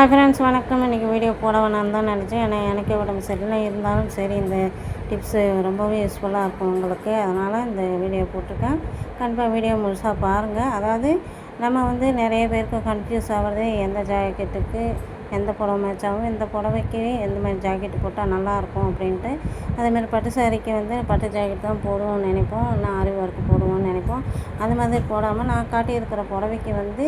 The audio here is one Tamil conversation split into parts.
ஹாய் ஃப்ரெண்ட்ஸ் வணக்கம். இன்றைக்கி வீடியோ போட வேணாம்னு தான் நினச்சேன். ஏன்னா எனக்கு உடம்பு சரியில்லை. இருந்தாலும் சரி இந்த டிப்ஸு ரொம்பவே யூஸ்ஃபுல்லாக இருக்கும் உங்களுக்கு. அதனால் இந்த வீடியோ போட்டிருக்கேன். கண்டிப்பாக வீடியோ முழுசாக பாருங்கள் அதாவது நம்ம வந்து நிறைய பேருக்கு கன்ஃபியூஸ் ஆகிறது எந்த ஜாக்கெட்டுக்கு எந்த புடவை மேட்ச் ஆகும் இந்த புடவைக்கு எந்த மாதிரி ஜாக்கெட் போட்டால் நல்லாயிருக்கும் அப்படின்ட்டு. அதேமாதிரி பட்டு சாரிக்கு வந்து பட்டு ஜாக்கெட் தான் போடுவோம்னு நினைப்போம். நான் ஆரி ஒர்க்கு போடுவோம் அது மாதிரி போடாமல் நான் காட்டியிருக்கிற புடவைக்கு வந்து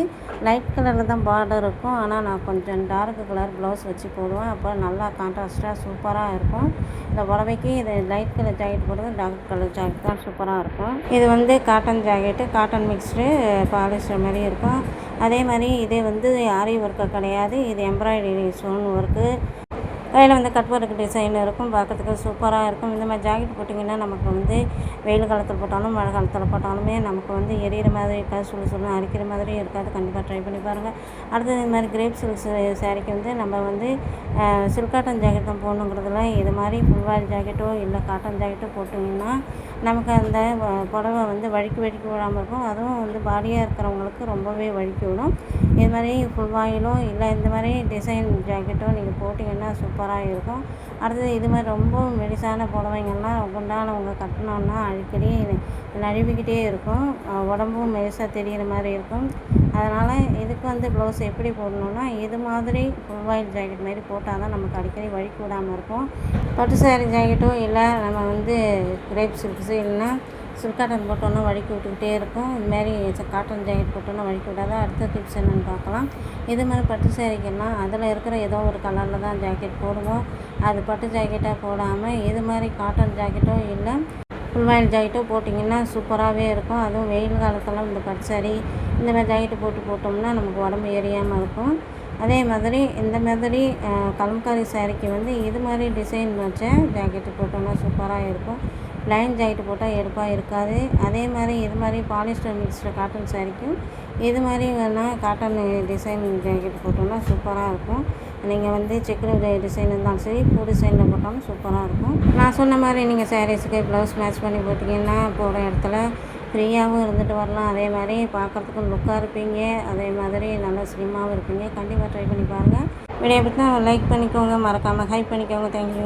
லைட் கலரில் தான் பார்டர் இருக்கும். ஆனால் நான் கொஞ்சம் டார்க் கலர் ப்ளவுஸ் வச்சு போடுவேன். அப்போ நல்லா கான்ட்ராஸ்ட்டாக சூப்பராக இருக்கும். இந்த புடவைக்கு இது லைட் கலர் ஜாக்கெட் போடுறது டார்க் கலர் ஜாக்கெட் தான் சூப்பராக இருக்கும். இது வந்து cotton jacket cotton mixed polyester மாதிரி இருக்கும். அதே மாதிரி இதே வந்து ஆரி ஒர்க்கு கிடையாது. இது எம்ப்ராய்டரி ஸ்டோன் ஒர்க்கு கையில் வந்து கட்வொர்க் டிசைன் இருக்கும் பார்க்கறதுக்கு சூப்பராக இருக்கும். இந்த மாதிரி ஜாக்கெட் போட்டிங்கன்னா நமக்கு வந்து வெயில் காலத்தில் போட்டாலும் மழை காலத்தில் போட்டாலுமே நமக்கு வந்து எரியிற மாதிரி இருக்காது சுழு சுழு அரிக்கிற மாதிரி இருக்காது. கண்டிப்பாக ட்ரை பண்ணி பாருங்கள் அடுத்தது இந்த மாதிரி கிரேப் சில்க் சேரீக்கு வந்து நம்ம வந்து சில்காட்டன் ஜாக்கெட் தான் போகணுங்கிறதுல இது மாதிரி ஃபுல்வாரி ஜாக்கெட்டோ இல்லை காட்டன் ஜாக்கெட்டோ போட்டிங்கன்னா நமக்கு அந்த புடவை வந்து வழுக்கி வழுக்கி விடாமல் இருக்கும். அதுவும் வந்து பாடியாக இருக்கிறவங்களுக்கு ரொம்பவே வழுக்கி விடும். இது மாதிரி ஃபுல் வாயிலோ இல்லை இந்த மாதிரி டிசைன் ஜாக்கெட்டோ நீங்கள் போட்டிங்கன்னா சூப்பராக இருக்கும். அடுத்தது இது மாதிரி ரொம்ப மெலிசான புடவைங்கள்லாம் குண்டானவங்க கட்டினோன்னா அடிக்கடி நழுவிக்கிட்டே இருக்கும். உடம்பும் மெலிசாக தெரிகிற மாதிரி இருக்கும். அதனால் இதுக்கு வந்து ப்ளவுஸ் எப்படி போடணுன்னா இது மாதிரி ஃபுல் வாயில் ஜாக்கெட் மாதிரி போட்டால் தான் நமக்கு அடிக்கடி வழி கூடாமல் இருக்கும். பட்டு சாரீ ஜாக்கெட்டோ இல்லை நம்ம வந்து கிரேப் சில்க்ஸு இல்லைன்னா சுல்காட்டன் போட்டோன்னா வழுக்கி விட்டுக்கிட்டே இருக்கும். இதுமாரி காட்டன் ஜாக்கெட் போட்டோன்னா வழுக்கி விடாது அடுத்த டிப்ஸ் என்னென்னு பார்க்கலாம். இது மாதிரி பட்டு சேரீக்கெல்லாம் அதில் இருக்கிற ஏதோ ஒரு கலரில் தான் ஜாக்கெட் போடுவோம். அது பட்டு ஜாக்கெட்டாக போடாமல் இது மாதிரி காட்டன் ஜாக்கெட்டோ இல்லை ஃபுல் வாயில் ஜாக்கெட்டோ போட்டிங்கன்னா சூப்பராகவே இருக்கும். அதுவும் வெயில் காலத்தில் இந்த பட்டு சாரி இந்த மாதிரி ஜாக்கெட்டு போட்டு போட்டோம்னா நமக்கு உடம்பு எரியாமல் இருக்கும். அதே மாதிரி இந்த மாதிரி கலம்காரி சேரீக்கு வந்து இது மாதிரி டிசைன் வச்ச ஜாக்கெட்டு போட்டோம்னா சூப்பராக இருக்கும். லைன் ஜாக்கெட்டு போட்டால் எடுப்பாக இருக்காது. அதே மாதிரி இது மாதிரி பாலிஸ்டர் மிக்ஸ்டு காட்டன் சேரீக்கும் இது மாதிரி வேணால் காட்டன் டிசைன் ஜாக்கெட் போட்டோம்னா சூப்பராக இருக்கும். நீங்கள் வந்து செக்குடு டிசைன் இருந்தாலும் சரி பூ டிசைனில் போட்டாலும் சூப்பராக இருக்கும். நான் சொன்ன மாதிரி நீங்கள் சாரீஸுக்கு ப்ளவுஸ் மேட்ச் பண்ணி போட்டிங்கன்னா போகிற இடத்துல ஃப்ரீயாகவும் இருந்துட்டு வரலாம். அதே மாதிரி பார்க்குறதுக்கு லுக்காக இருப்பீங்க. அதே மாதிரி நல்லா ஸ்லிம்மாகவும் இருப்பீங்க. கண்டிப்பாக ட்ரை பண்ணி பாருங்கள் வீடியோ பற்றி லைக் பண்ணிக்கோங்க. மறக்காமல் ஹைப் பண்ணிக்கோங்க. தேங்க்யூ